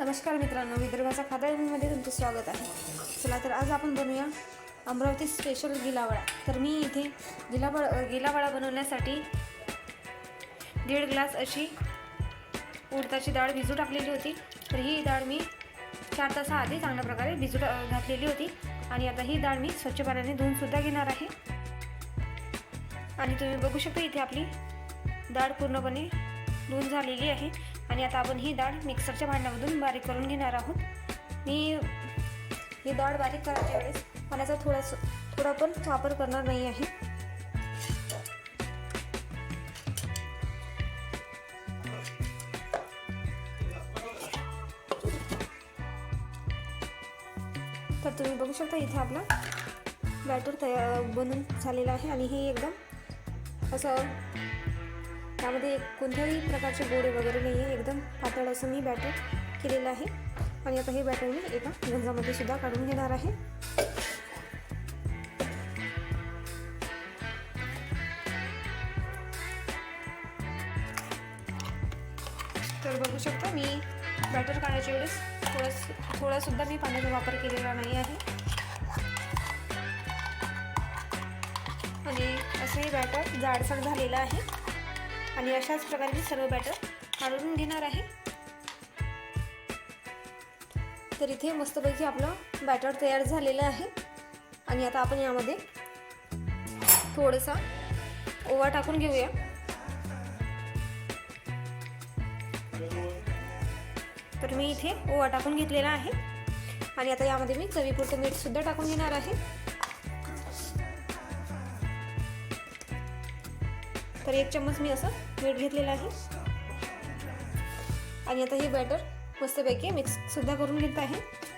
नमस्कार मित्रांनो विदर्भाचा खादाळमध्ये तुमचं स्वागत आहे. चला तर आज आपण बनवूया अमरावती स्पेशल गिलावडा तर मी इथे गिलावळ गिलावडा बनवण्यासाठी दीड ग्लास अशी उडदाची डाळ भिजू टाकलेली होती. तर ही डाळ मी चार तासाआधी चांगल्या प्रकारे भिजू टा- घातलेली होती. आणि आता ही डाळ मी स्वच्छ पाण्याने धुवूनसुद्धा घेणार आहे. आणि तुम्ही बघू शकता इथे आपली डाळ पूर्णपणे धुवून झालेली आहे. आणि आता आपण ही डाळ मिक्सरच्या भांड्यामधून बारीक करून घेणार आहोत. मी ही डाळ बारीक करायच्या वेळेस पाण्याचा थोडासा थोडा पण वापर करणार नाही आहे. तर तुम्ही बघू शकता इथे आपला बॅटर तयार बनून झालेला आहे आणि हे एकदम असं त्यामध्ये कोणत्याही प्रकारचे गोडे वगैरे नाही आहे एकदम पातळ असं मी बॅटर केलेलं आहे. आणि आता हे बॅटर मी एका गंजामध्ये सुद्धा काढून घेणार आहे. तर बघू शकता मी बॅटर काढायच्या वेळेस थोडस थोडासुद्धा मी पाण्याचा वापर केलेला नाही आहे. आणि असं हे बॅटर जाडसर झालेलं आहे. आणि अशाच प्रकारे मी सर्व बॅटर काढून घेणार आहे. तर इथे मस्तपैकी आपलं बॅटर तयार झालेलं आहे. आणि आता आपण यामध्ये थोडासा ओवा टाकून घेऊया. तर मी इथे ओवा टाकून घेतलेला आहे. आणि आता यामध्ये मी चवीपुरतं मीठसुद्धा टाकून घेणार आहे. तर एक चम्मच मी असं मीठ घेतलेलं आहे. आणि आता हे बॅटर मस्तपैकी मिक्स सुद्धा करून घेत आहे.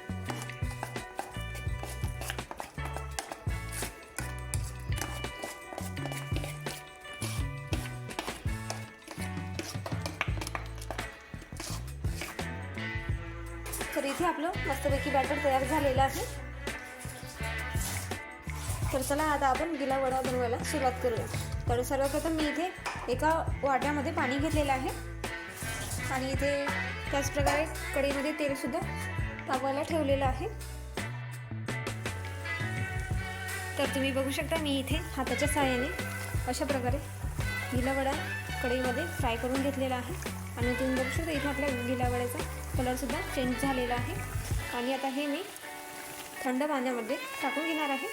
तर इथे आपलं मस्तपैकी बॅटर तयार झालेलं आहे. तर चला आता आपण गिला वडा बनवायला सुरुवात करूया. तर सर्वप्रथम मी इथे एका वाट्यामध्ये पाणी घेतलेलं आहे. आणि इथे त्याचप्रकारे कढईमध्ये तेलसुद्धा तापवायला ठेवलेलं आहे. तर तुम्ही बघू शकता मी इथे हाताच्या सहाय्याने अशा प्रकारे गिलावडा कढईमध्ये फ्राय करून घेतलेला आहे. आणि तुम्ही बघू शकता इथे आपल्या गिलावड्याचा कलरसुद्धा चेंज झालेला आहे. आणि आता हे मी थंड पाण्यामध्ये टाकून घेणार आहे.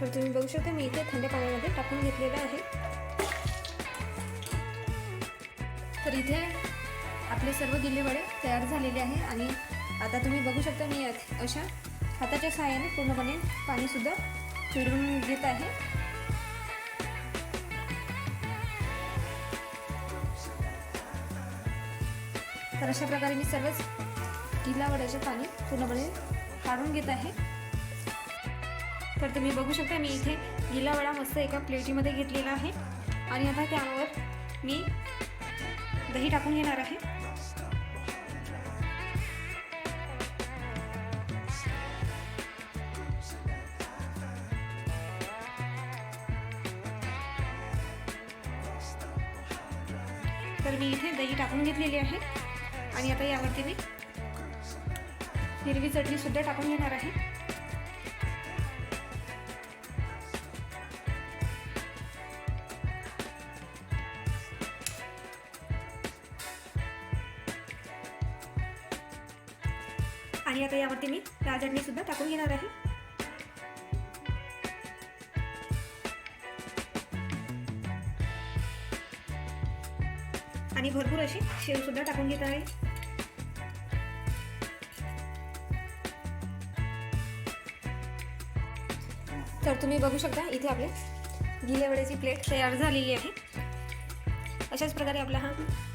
तर तुम्ही बघू शकता मी इथे थंड पाण्यामध्ये टाकून घेतलेलं आहे. तर इथे आपले सर्व गिल्ले वडे तयार झालेले आहे आणि आता तुम्ही बघू शकता मी अशा हाताच्या सहाय्याने पूर्णपणे पाणीसुद्धा फिरवून घेत आहे. तर अशा प्रकारे मी सर्वच गिल्ला वड्याचे पाणी पूर्णपणे काढून घेत आहे. तर तुम्ही बघू शकता मी इथे गिला वडा मस्त एका प्लेटीमध्ये घेतलेला आहे. आणि आता त्यावर मी दही टाकून घेणार आहे. तर मी इथे दही टाकून घेतलेली आहे. आणि आता यावरती मी हिरवी चटणी सुद्धा टाकून घेणार आहे. आणि आता यावरती मी लाल सुद्धा टाकून घेणार आहे. आणि भरपूर अशी शेव सुद्धा टाकून घेत आहे. तर तुम्ही बघू शकता इथे आपले गिल्यावड्याची प्लेट तयार झालेली आहे. अशाच प्रकारे आपला हा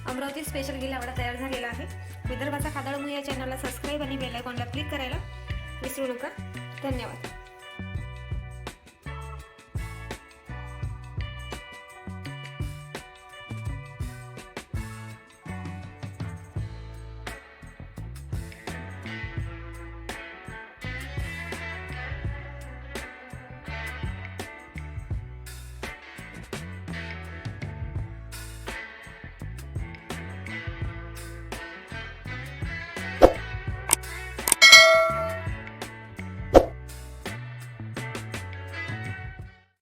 अमरावती स्पेशल गिलावडा तयार झालेला आहे. विदर्भाचा खादाळमू या चॅनलला सबस्क्राईब आणि बेल आयकॉनला क्लिक करायला विसरू नका. धन्यवाद.